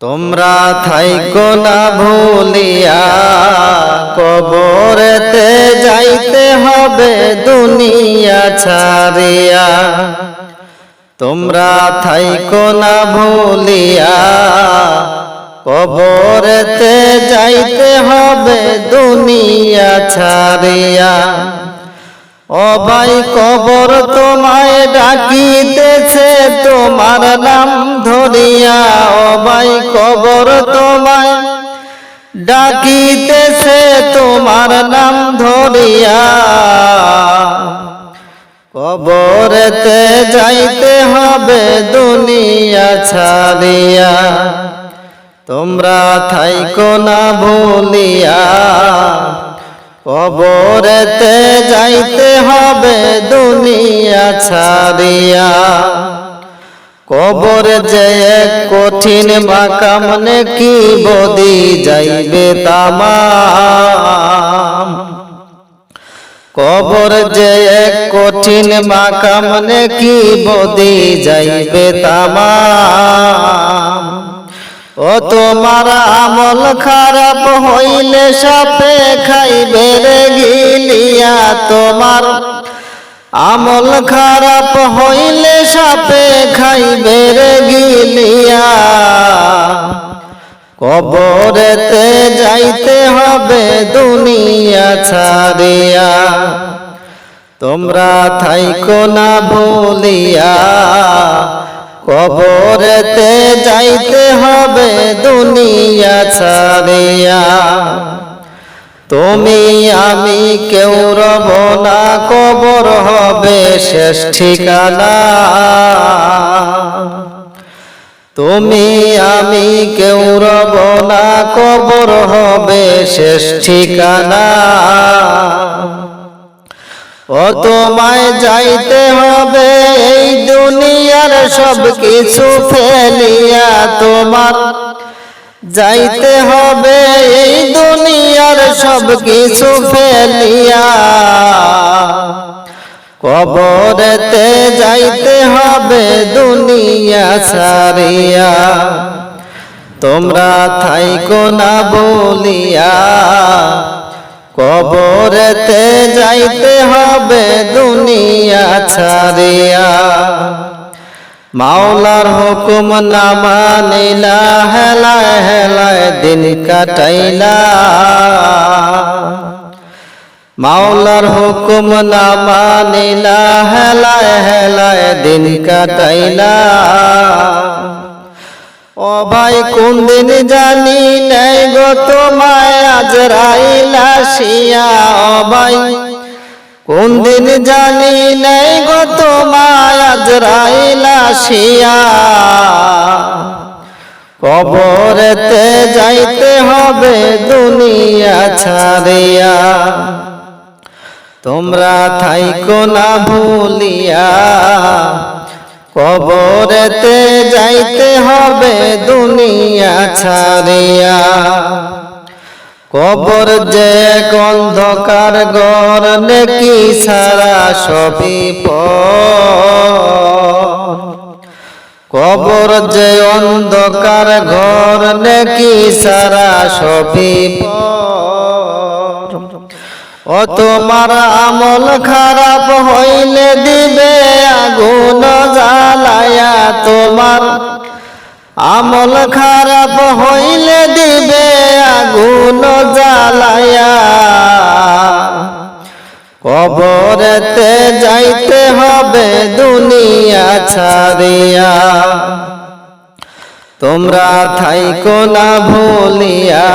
তোমরা থাইকো না ভুলিয়া, কবরেতে যাইতে হবে দুনিয়া ছাড়িয়া। তোমরা থাইকো না ভুলিয়া, কবরেতে যাইতে হবে দুনিয়া ছাড়িয়া। ও ভাই, কবর তোমায় ডাকিতেছে, তোমার নাম ধরিয়া। ও ভাই, কবর তোমায় ডাকিতেছে, তোমার নাম ধরিয়া। কবরেতে যাইতে হবে, দুনিয়া ছাড়িয়া। তোমরা থাইকো না ভুলিয়া। কবরেতে যাইতে হবে দুনিয়া ছাড়িয়া। কবর যে এক কঠিন মাকামনে কি বদি যাইবে তামাম। কবর যে এক কঠিন মাকামনে কি বদি যাইবে তামাম। ও তোমার আমল খারাপ হইলে সাপে খাইবে রে গিলিয়া। তোমার আমল খারাপ হইলে সাপে খাইবে রে গিলিয়া। কবরেতে যাইতে হবে দুনিয়া ছাড়িয়া। তোমরা থাইকো না ভুলিয়া কবরেতে যাইতে হবে দুনিয়া ছাড়িয়া। তুমি আমি কেউ রব না, কবর হবে শেষ ঠিকানা। তুমি আমি কেউ রব না, কবর হবে শেষ ঠিকানা। ও তোমায় যাইতে হবে এই দুনিয়ার সব কিছু ফেলিয়া তোমার যাইতে হবে এই দুনিয়ার সব কিছু ফেলিয়া। কবরেতে যাইতে হবে দুনিয়া সারিয়া তোমরা থাইকো না বলিয়া। কবরেতে যাইতে হবে দুনিয়া ছাড়িয়া। মাওলার হুকুম না মানিলা, হেলায় হেলায় দিন কাটাইলা। মাওলার হুকুম না মানিলা, হেলায় হেলায় দিন কাটাইলা। ও ভাই, কোন দিন জানি নাই গো তোমায়, আজ রাইলা শিয়া। ও ভাই কোন দিন জানি নাই গো তোমায় আজ রাইলা শিয়া কবরেতে যাইতে হবে দুনিয়া ছাড়িয়া। তোমরা থাইকো না ভুলিয়া। কবরেতে যাইতে হবে দুনিয়া ছাড়িয়া। কবর যে অন্ধকার গর নেকি সারা সবই কবর যে অন্ধকার ঘর নেকি সারা সবই ও তোমার আমল খারাপ হইলে দিবে আগুন জ্বালায়া তোমার আমল খারাপ হইলে দিবে আগুন জ্বালায়া। কবরেতে যাইতে হবে দুনিয়া ছাড়িয়া। তোমরা থাইকো না ভুলিয়া।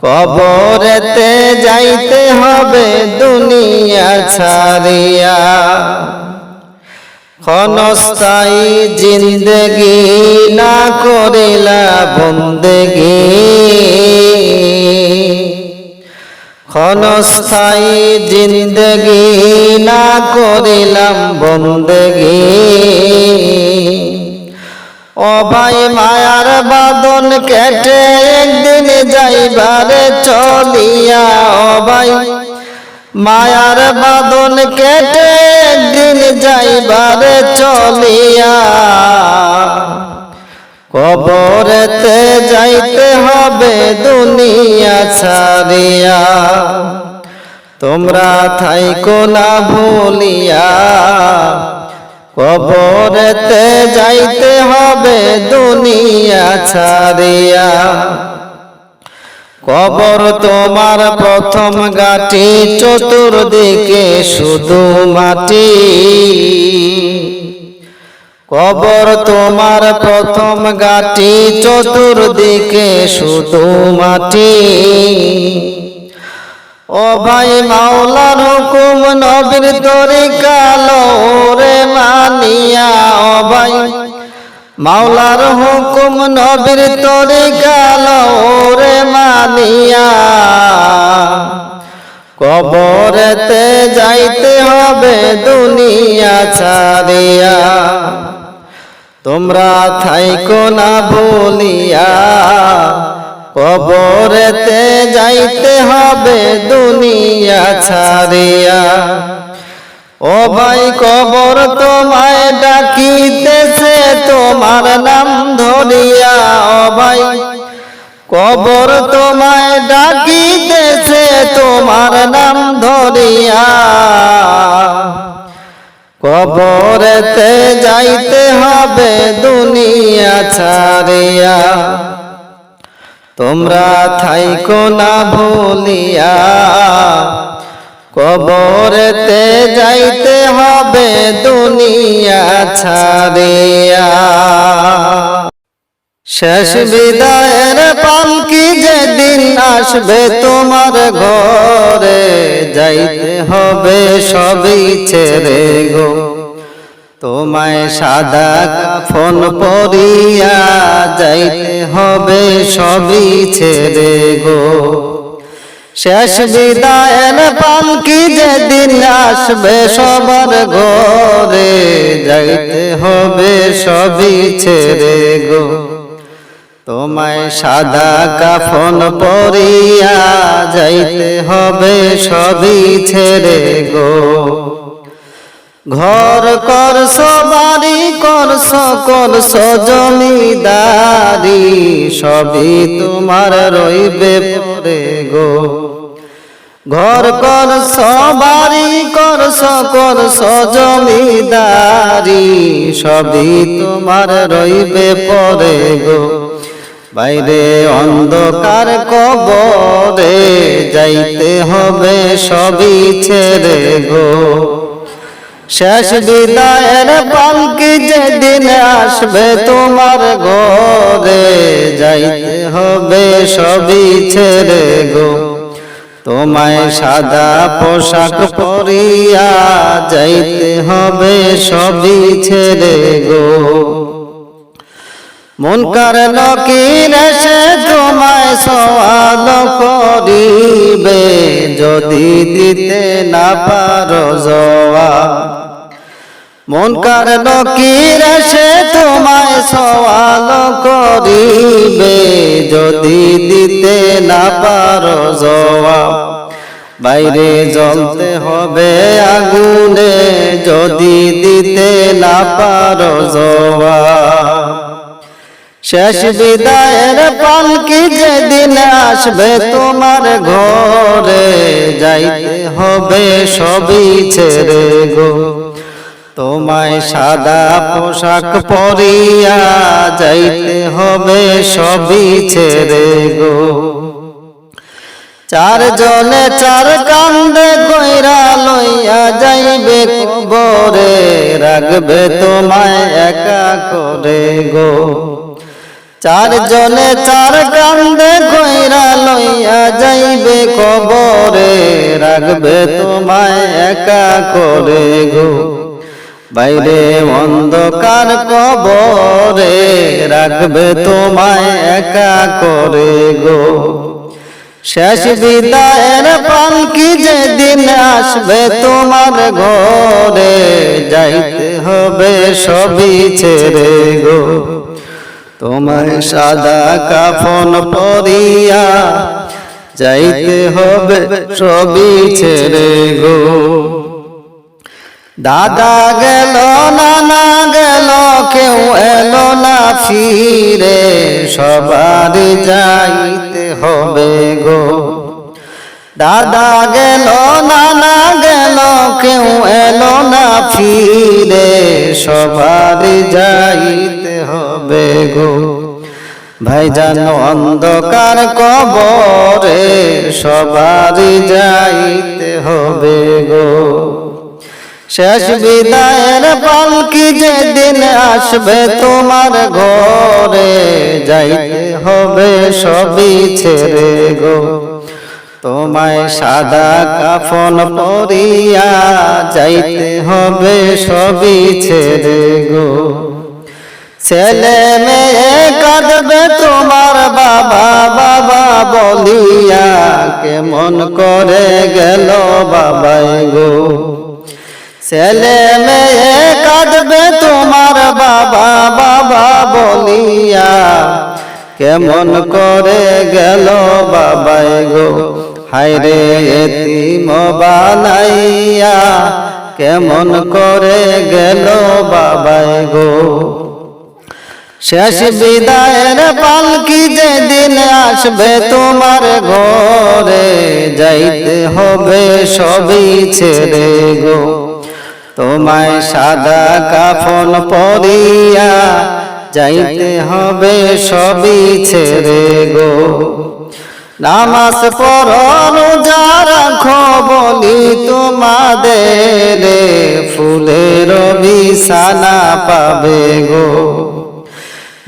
কবরেতে যাইতে হবে দুনিয়া ছাড়িয়া। ক্ষণস্থায়ী জিন্দগি না করিলা বন্দেগি। ক্ষণস্থায়ী জিন্দগি না করিলাম বন্দেগি। ভাই মায়ার বাদন কেটে একদিন যাইবারে চলিয়া ভাই মায়ার বাদন কেটে একদিন যাইবারে চলিয়া। কবরেতে যাইতে হবে দুনিয়া ছাড়িয়া। তোমরা থাইকো না ভুলিয়া। কবরেতে যাইতে হবে দুনিয়া ছাড়িয়া। কবর তোমার প্রথম গাটি চতুর্দিকে শুধু মাটি। কবর তোমার প্রথম গাটি চতুর্দিকে শুধু মাটি। ও ভাই মাওলার হুকুম নবীর তরিকা রে মানিয়া, ও ভাই মাওলার হুকুম নবীর তরিকা রে মানিয়া। কবরেতে যাইতে হবে দুনিয়া ছাড়িয়া। তোমরা থাইকো না ভুলিয়া। কবরেতে যাইতে হবে দুনিয়া ছাড়িয়া। ও ভাই কবর তোমায় ডাকিতেছে, তোমার নাম ধরিয়া, ও ভাই কবর তোমায় ডাকিতেছে, তোমার নাম ধরিয়া। কবরেতে যাইতে হবে দুনিয়া ছাড়িয়া। তোমরা থাইকো না ভুলিয়া। কবরেতে যাইতে হবে দুনিয়া ছাড়িয়া। শেষ বিদায়ের পালকি যেদিন আসবে তোমার ঘরে? যাইতে হবে সবই ছেড়ে গো। তোমায় সাদা ফোন পরিয়া যাইতে হবে সবই ছেড়ে গো। শেষ বিদায়ের পালকি যেদিন আসবে সবার ঘরে? যাইতে হবে সবই ছেড়ে গো। তোমায় সাদা কাফন পরিয়া যাইতে হবে সবই ছেড়ে গো। ঘর করছ বাড়ি করছ করছ জমিদারি সবই তোমার রইবে পরে গো। ঘর করছ বাড়ি করছ করছ জমিদারি সবই তোমার রইবে পরে গো। বাইরে অন্ধকার কবরে যাইতে হবে, সবই ছেড়ে গো। শেষ বিদায়ের পালকি যেদিন আসবে, তোমার ঘরে যাইতে হবে সবই ছেড়ে গো। তোমায় সাদা পোশাক পরিয়া যাইতে হবে সবই ছেড়ে গো। মন কার নকির এসে তোমায় সওয়াল করিবে, যদি দিতে না পারো জবাব। মন কার নকির এসে তোমায় সওয়াল করিবে, যদি দিতে না পারো জবাব। বাইরে জ্বলতে হবে আগুনে, যদি দিতে না পারো জবাব। শেষ বিদায়ের পালকি যেদিন আসবে তোমার ঘরে, যাইতে হবে সবই ছেড়ে গো। তোমায় সাদা পোশাক পরিয়া যাইতে হবে সবই ছেড়ে গো। চার জনে চার কান্দে কইরা লইয়া যাইবে কবরে। রাখবে তোমায় একা করে গো। চার জনে চার কান্দে কইরা লইয়া যাইবে কবরে। রাখবে তোমায় একা করে গো। বাইরে অন্ধকার কবরে রাখবে তোমায় একা করে গো। শেষ বিদায়ের পালকি যেদিন আসবে তোমার ঘরে, যাইতে হবে সবই ছেড়ে গো। তোমায় সাদা কাফন পরিয়া যাইতে হবে সবই ছেড়ে দাদা গেল, নানা গেল, কেউ এলো না ফিরে। সবার যাইতে হবে গো। দাদা গেল, নানা গেল, কেউ এলো না ফিরে। সবার যাইতে হবে গো। ভাইজান অন্ধকার কবরে সবার যাইতে হবে গো। শেষ বিদায়ের পালকি যেদিন আসবে তোমার ঘরে, যাইতে হবে সবই ছেড়ে গো। তোমায় সাদা কাফন পরিয়া যাইতে হবে সবই ছেড়ে গো। ছেলে মেয়ে কাঁদবে তোমার বাবা বাবা বলিয়া, কেমন করে গেল বাবাই গো। ছেলে মেয়ে কাঁদবে তোমার বাবা বাবা বলিয়া। কেমন করে গেল বাবাই গো, হায়রে এতিম বানাইয়া। কেমন করে গেল বাবাই গো। শেষ বিদায়ের পালকি যেদিন আসবে তোমার ঘরে, যাইতে হবে সবই ছেড়ে গো। তোমায় সাদা কাফন পরিয়া যাইতে হবে সবই ছেড়ে গো। নামাজ পড়ো যা রাখো বলি তোমাদের, ফুলের বিছানা পাবে গো।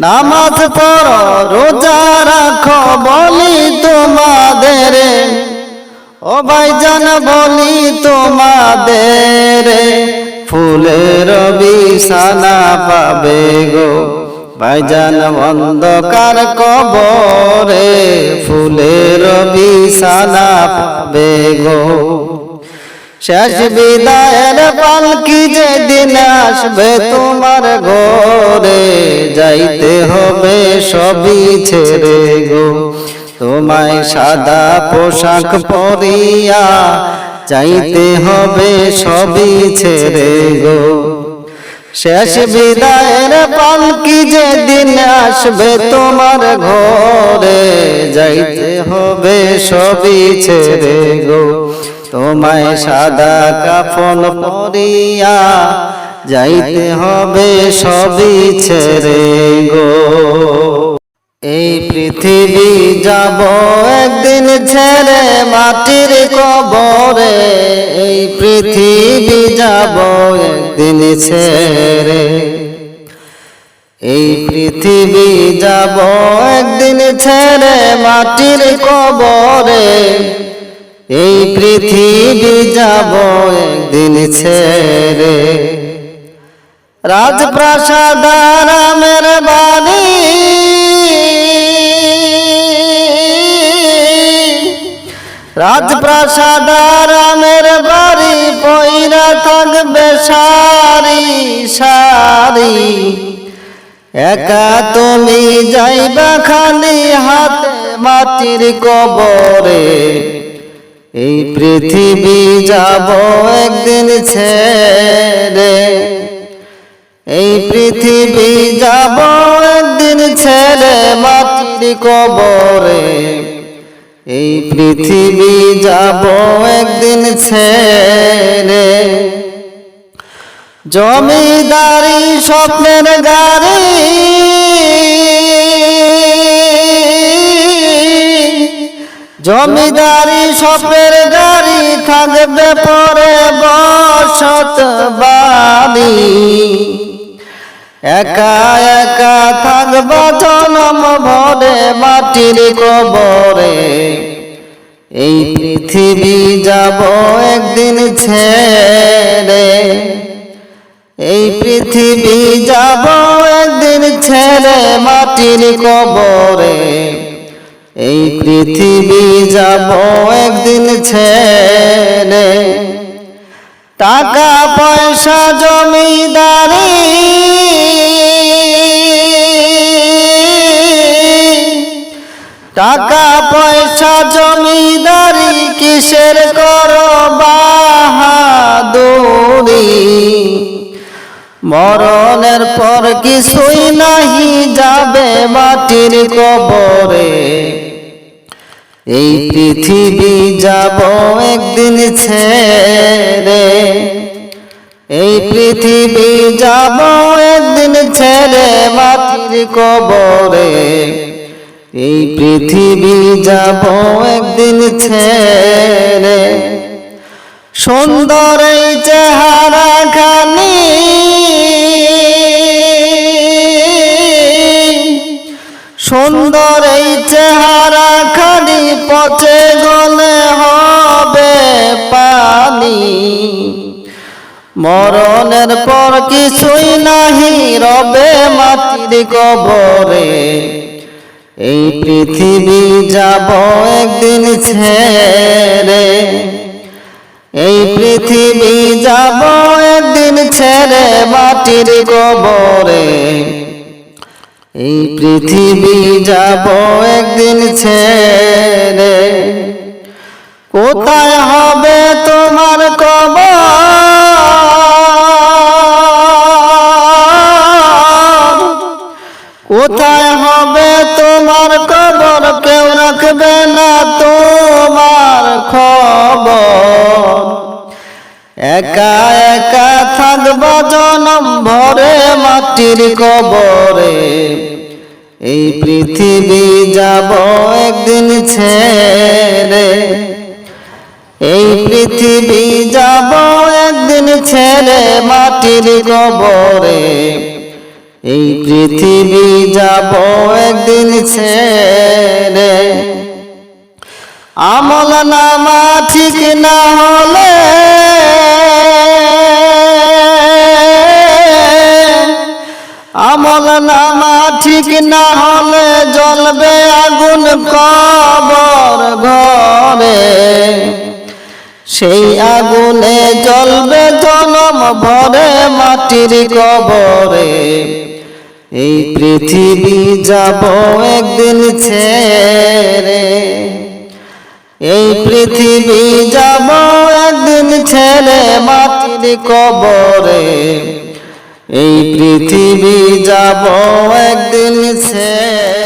নামাজ পড়ো, রোজা রাখো বলি তোমাদের ও ভাইজান বলি তোমাদের, ফুলের বিছানা পাবে গো। ভাইজান অন্ধকার কবরে ফুলের বিছানা পাবে গো। শেষ বিদায়ের পালকি যেদিন আসবে তোমার ঘরে, যাইতে হবে সবই ছেড়ে গো। তোমায় সাদা পোশাক পরিয়া যাইতে হবে সবই ছেড়ে গো। শেষ বিদায়ের পালকি যেদিন আসবে তোমার ঘরে? যাইতে হবে সবই ছেড়ে গো। তোমায় সাদা কাফন পরিয়া যাইতে হবে সবই ছেড়ে গো। এই পৃথিবী যাব একদিন ছেড়ে মাটির কবরে। এই পৃথিবী যাব একদিন ছেড়ে। এই পৃথিবী যাব একদিন ছেড়ে মাটির কবরে। এই পৃথিবী যাব একদিন ছেড়ে। রাজপ্রাসাদ রাজপ্রাসাদ রামের বাড়ি পইরা থাকবে সারি সারি। একা তুমি যাইবা খালি হাতে মাটির কবরে। এই পৃথিবী যাব একদিন ছেড়ে। এই পৃথিবী যাব একদিন ছেড়ে মাটির কবরে। এই পৃথিবী যাব একদিন ছেড়ে। জমিদারি স্বপ্নের গাড়ি। জমিদারি স্বপ্নের গাড়ি থাকবে পরে বসত বাড়ি। একা একা থাকব জনম মাটির কবরে। এই পৃথিবী যাব একদিন ছেড়ে। এই পৃথিবী যাব একদিন ছেড়ে মাটির কবরে। এই পৃথিবী যাব একদিন ছেড়ে। টাকা, পয়সা, জমিদারি টাকা পয়সা জমিদারি কিসের করো বাহাদুরি মরণের পর কিছুই নাহি যাবে মাটির কবরে। এই পৃথিবী যাব একদিন ছেড়ে। এই পৃথিবী যাব একদিন ছেড়ে মাটির কবরে। এই পৃথিবী যাব একদিন ছেড়ে। সুন্দর এই চেহারা খানি। সুন্দর এই চেহারা খানি পচে গলে হবে পানি। মরণের পর কিছুই নাহি রবে মাটির কবরে। এই পৃথিবী যাব একদিন ছেড়ে। এই পৃথিবী যাব একদিন ছেড়ে মাটির গোবরে। এই পৃথিবী যাব একদিন ছেড়ে। কোথায় হবে তোমার কবর কোথায় একা একা থাকবা জনম ভরে মাটির কবরে। এই পৃথিবী যাব একদিন ছেড়ে। এই পৃথিবী যাব একদিন ছেড়ে মাটির কবরে। এই পৃথিবী যাব একদিন ছেড়ে। আমল নামা ঠিক না হলে আমল নামা ঠিক না হলে জ্বলবে আগুন কবর ঘরে। সেই আগুনে জ্বলবে জনম ভরে মাটির কবরে। এই পৃথিবী যাব একদিন ছেড়ে। এই পৃথিবী যাব একদিন ছেড়ে মাটির কবরে। এই পৃথিবী যাব একদিন ছেড়ে।